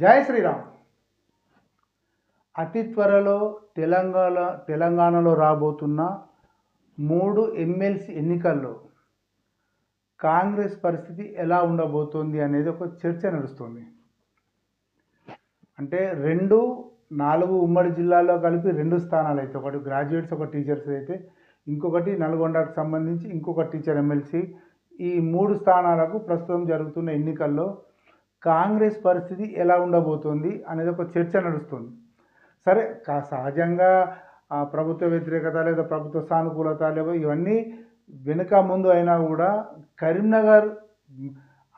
జై శ్రీరామ్. అతి త్వరలో తెలంగాణ తెలంగాణలో రాబోతున్న మూడు ఎమ్మెల్సీ ఎన్నికల్లో కాంగ్రెస్ పరిస్థితి ఎలా ఉండబోతోంది అనేది ఒక చర్చ నడుస్తుంది. అంటే రెండు నాలుగు ఉమ్మడి జిల్లాల్లో కలిపి రెండు స్థానాలు అయితే ఒకటి గ్రాడ్యుయేట్స్ ఒక టీచర్స్ అయితే ఇంకొకటి నల్గొండకు సంబంధించి ఇంకొక టీచర్ ఎమ్మెల్సీ ఈ మూడు స్థానాలకు ప్రస్తుతం జరుగుతున్న ఎన్నికల్లో కాంగ్రెస్ పరిస్థితి ఎలా ఉండబోతోంది అనేది ఒక చర్చ నడుస్తుంది. సరే కా సహజంగా ప్రభుత్వ వ్యతిరేకత లేదా ప్రభుత్వ సానుకూలత లేదా ఇవన్నీ వెనుక ముందు అయినా కూడా కరీంనగర్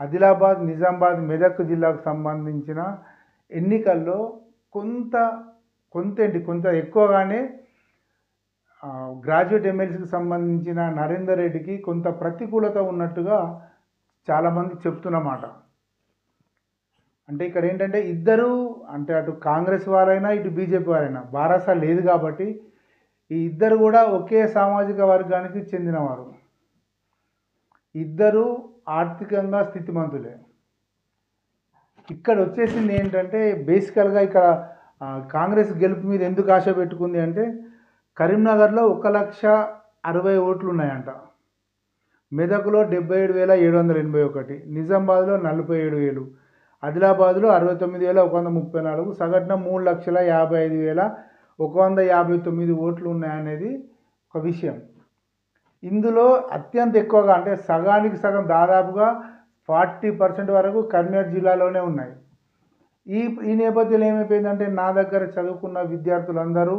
ఆదిలాబాద్ నిజామాబాద్ మెదక్ జిల్లాకు సంబంధించిన ఎన్నికల్లో కొంత కొంత ఏంటి కొంత ఎక్కువగానే గ్రాడ్యుయేట్ ఎమ్మెల్సీకి సంబంధించిన నరేందర్ రెడ్డికి కొంత ప్రతికూలత ఉన్నట్టుగా చాలామంది చెప్తున్నమాట. అంటే ఇక్కడ ఏంటంటే ఇద్దరు అంటే అటు కాంగ్రెస్ వారైనా ఇటు బీజేపీ వారైనా బారాసా లేదు కాబట్టి ఈ ఇద్దరు కూడా ఒకే సామాజిక వర్గానికి చెందినవారు. ఇద్దరు ఆర్థికంగా స్థితిమంతులే. ఇక్కడ వచ్చేసింది ఏంటంటే బేసికల్గా ఇక్కడ కాంగ్రెస్ గెలుపు మీద ఎందుకు ఆశ పెట్టుకుంది అంటే కరీంనగర్లో ఒక లక్ష అరవై ఓట్లు ఉన్నాయంట. మెదకులో డెబ్బై ఏడు వేల ఏడు వందల ఎనభై ఒకటి నిజామాబాద్లో నలభై ఏడు వేలు ఆదిలాబాద్లో అరవై తొమ్మిది వేల ఒక వంద ముప్పై నాలుగు సగటున మూడు లక్షల యాభై ఐదు వేల ఒక వంద యాభై తొమ్మిది ఓట్లు ఉన్నాయనేది ఒక విషయం. ఇందులో అత్యంత ఎక్కువగా అంటే సగానికి సగం దాదాపుగా ఫార్టీ పర్సెంట్ వరకు కర్నూలు జిల్లాలోనే ఉన్నాయి. ఈ ఈ నేపథ్యంలో ఏమైపోయిందంటే నా దగ్గర చదువుకున్న విద్యార్థులందరూ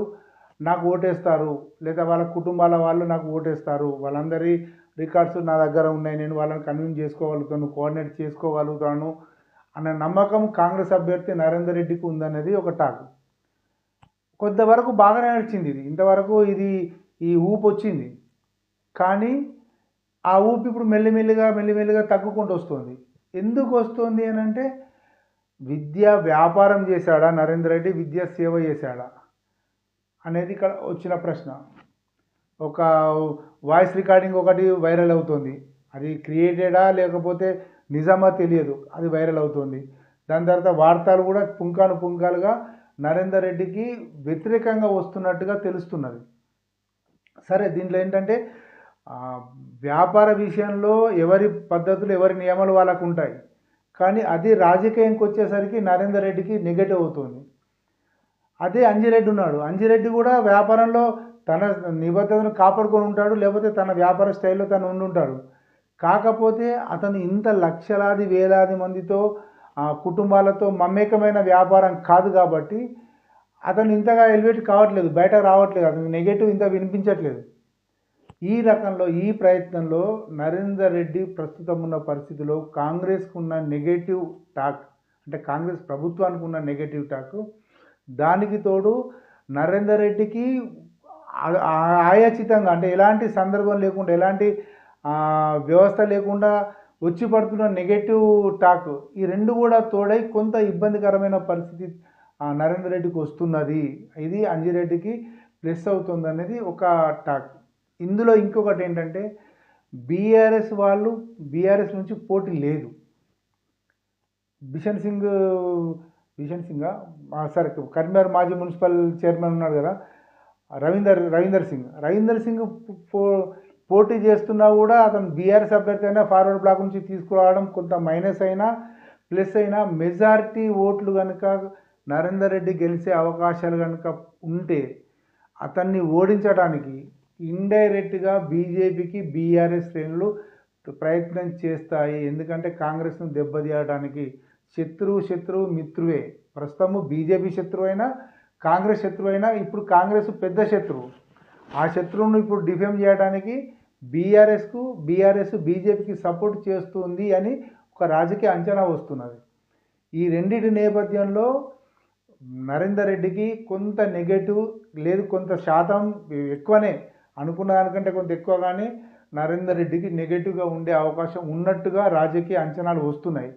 నాకు ఓటేస్తారు లేదా వాళ్ళ కుటుంబాల వాళ్ళు నాకు ఓటేస్తారు. వాళ్ళందరి రికార్డ్స్ నా దగ్గర ఉన్నాయి నేను వాళ్ళని కన్విన్స్ చేసుకోగలుగుతాను కోఆర్డినేట్ చేసుకోగలుగుతాను అన్న నమ్మకం కాంగ్రెస్ అభ్యర్థి నరేందర్ రెడ్డికి ఉందనేది ఒక టాక్. కొంతవరకు బాగానే నడిచింది ఇది. ఇంతవరకు ఇది ఈ ఊపు వచ్చింది. కానీ ఆ ఊపి ఇప్పుడు మెల్లిమెల్లిగా మెల్లిమెల్లిగా తగ్గుకుంటూ వస్తుంది. ఎందుకు వస్తుంది అని అంటే విద్య వ్యాపారం చేశాడా నరేందర్ రెడ్డి? విద్య సేవ చేశాడా? అనేది ఇక్కడ వచ్చిన ప్రశ్న. ఒక వాయిస్ రికార్డింగ్ ఒకటి వైరల్ అవుతుంది. అది క్రియేటెడా లేకపోతే నిజమా తెలియదు. అది వైరల్ అవుతుంది. దాని తర్వాత వార్తలు కూడా పుంకాను పుంకాలుగా నరేందర్ రెడ్డికి వ్యతిరేకంగా వస్తున్నట్టుగా తెలుస్తున్నది. సరే దీంట్లో ఏంటంటే వ్యాపార విషయంలో ఎవరి పద్ధతులు ఎవరి నియమాలు వాళ్ళకు ఉంటాయి. కానీ అది రాజకీయంకి వచ్చేసరికి నరేందర్ రెడ్డికి నెగటివ్ అవుతుంది. అదే అంజిరెడ్డి ఉన్నాడు. అంజిరెడ్డి కూడా వ్యాపారంలో తన నిబద్ధతను కాపాడుకొని ఉంటాడు లేకపోతే తన వ్యాపార స్టైల్లో తను ఉండి ఉంటాడు కాకపోతే అతను ఇంత లక్షలాది వేలాది మందితో కుటుంబాలతో మమేకమైన వ్యాపారం కాదు కాబట్టి అతను ఇంతగా ఎలివేట్ కావట్లేదు బయట రావట్లేదు. అతను నెగటివ్ ఇంత వినిపించట్లేదు. ఈ రకంలో ఈ ప్రయత్నంలో నరేందర్ రెడ్డి ప్రస్తుతం ఉన్న పరిస్థితిలో కాంగ్రెస్కు ఉన్న నెగటివ్ టాక్ అంటే కాంగ్రెస్ ప్రభుత్వానికి ఉన్న నెగటివ్ టాక్ దానికి తోడు నరేందర్ రెడ్డికి ఆయాచితంగా అంటే ఎలాంటి సందర్భం లేకుండా ఎలాంటి వ్యవస్థ లేకుండా వచ్చి పడుతున్న నెగటివ్ టాక్ ఈ రెండు కూడా తోడై కొంత ఇబ్బందికరమైన పరిస్థితి ఆ, నరేందర్ రెడ్డికి వస్తున్నది. ఇది అంజిరెడ్డికి ప్లస్ అవుతుంది అనేది ఒక టాక్ ఇందులో ఇంకొకటి ఏంటంటే బీఆర్ఎస్ వాళ్ళు బీఆర్ఎస్ నుంచి పోటీ లేదు. బిషన్ సింగ్ బిషన్ సింగా సరే కరీంనగర్ మాజీ మున్సిపల్ చైర్మన్ ఉన్నాడు కదా రవీందర్ రవీందర్ సింగ్. రవీందర్ సింగ్ పో పోటీ చేస్తున్నా కూడా అతను బీఆర్ఎస్ అభ్యర్థి అయినా ఫార్వర్డ్ బ్లాక్ నుంచి తీసుకురావడం కొంత మైనస్ అయినా ప్లస్ అయినా మెజారిటీ ఓట్లు కనుక నరేందర్ రెడ్డి గెలిచే అవకాశాలు కనుక ఉంటే అతన్ని ఓడించడానికి ఇండైరెక్ట్గా బీజేపీకి బీఆర్ఎస్ శ్రేణులు ప్రయత్నం చేస్తాయి. ఎందుకంటే కాంగ్రెస్ను దెబ్బతీయడానికి శత్రువు శత్రువు మిత్రువే. ప్రస్తుతము బీజేపీ శత్రువు అయినా కాంగ్రెస్ శత్రువు అయినా ఇప్పుడు కాంగ్రెస్ పెద్ద శత్రువు ఆ శత్రువును ఇప్పుడు డిఫెమ్ చేయడానికి బీఆర్ఎస్కు బీఆర్ఎస్ బీజేపీకి సపోర్ట్ చేస్తుంది అని ఒక రాజకీయ అంచనా వస్తున్నది. ఈ రెండింటి నేపథ్యంలో నరేందర్ రెడ్డికి కొంత నెగటివ్ లేదు కొంత శాతం ఎక్కువనే అనుకున్న దానికంటే కొంత ఎక్కువగానే నరేందర్ రెడ్డికి నెగటివ్గా ఉండే అవకాశం ఉన్నట్టుగా రాజకీయ అంచనాలు వస్తున్నాయి.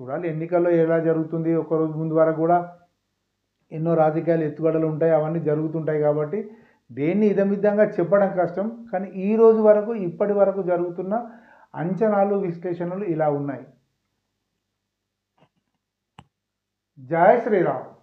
చూడాలి ఎన్నికల్లో ఎలా జరుగుతుంది ఒకరోజు ముందు వరకు కూడా ఎన్నో రాజకీయాలు ఎత్తుగడలు ఉంటాయి అవన్నీ జరుగుతుంటాయి కాబట్టి దేన్ని ఇదమిద్దంగా చెప్పడం కష్టం కానీ ఈ రోజు వరకు ఇప్పటి వరకు జరుగుతున్న అంచనాలు విశ్లేషణలు ఇలా ఉన్నాయి. జయ శ్రీరామ్.